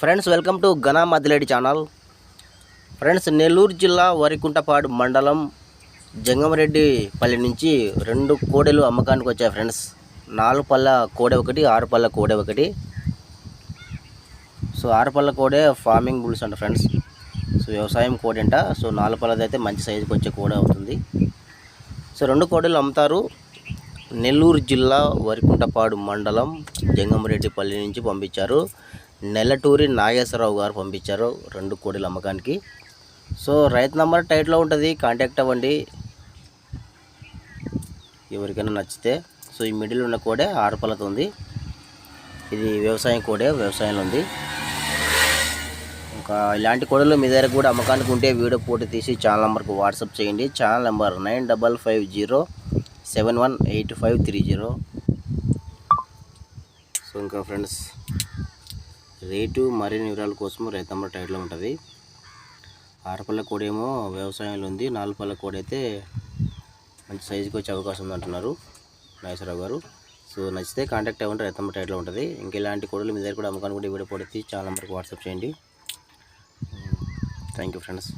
Friends welcome to ఘనా మదిలేడి channel. Friends Nellore జిల్లా వరికుంటపాడు మండలం జంగమరెడ్డిపల్లి నుంచి రెండు కోడెలు అమ్మకానికి వచ్చాయి ఫ్రెండ్స్. నాలుగు పళ్ళ కోడె ఒకటి ఆరు పళ్ళ కోడె ఒకటి. సో ఆరు పళ్ళ కోడే ఫార్మింగ్ బుల్స్ అంట ఫ్రెండ్స్. సో వ్యవసాయం కోడి అంట. సో నాలుగు పళ్ళదైతే అయితే మంచి సైజుకి వచ్చే కోడె అవుతుంది. సో రెండు కోడెలు అమ్ముతారు నెల్లూరు జిల్లా వరికుంటపాడు మండలం జంగమరెడ్డిపల్లి నుంచి పంపించారు. నెల్లటూరి నాగేశ్వరరావు గారు పంపించారు రెండు కోడెల అమ్మకానికి. సో రైతు నంబర్ టైట్లో ఉంటుంది కాంటాక్ట్ అవ్వండి. ఎవరికైనా నచ్చితే. సో ఈ మిడిల్ ఉన్న కోడే ఆరు ఉంది. ఇది వ్యవసాయం కోడే వ్యవసాయంలో ఉంది. ఇంకా ఇలాంటి కోడలు మీ దగ్గర కూడా అమ్మకానికి ఉంటే వీడియో ఫోటో తీసి ఛానల్ నెంబర్కి వాట్సాప్ చేయండి. Channel number nine double five zero seven one eight five three zero. So ఇంకా ఫ్రెండ్స్ రేటు మరిన్ని వివరాల కోసం రైతమ్మ నెంబర్ టైట్లో ఉంటుంది. ఆరుపల్ల కోడేమో వ్యవసాయంలో ఉంది. నాలుగుపల్ల కోడి అయితే మంచి సైజుకి వచ్చే అవకాశం ఉంది అంటున్నారు నాగేశ్వరరావు గారు. సో నచ్చితే కాంటాక్ట్ అవ్వండి. రైతమ్మ నెంబర్ టైట్లో ఉంటుంది. ఇంకా ఇలాంటి కోడలు మీ దగ్గర కూడా అమ్మకానికి కూడా ఇవ్వడం పడితే చాలా నెంబర్కి వాట్సాప్ చేయండి. Thank you friends.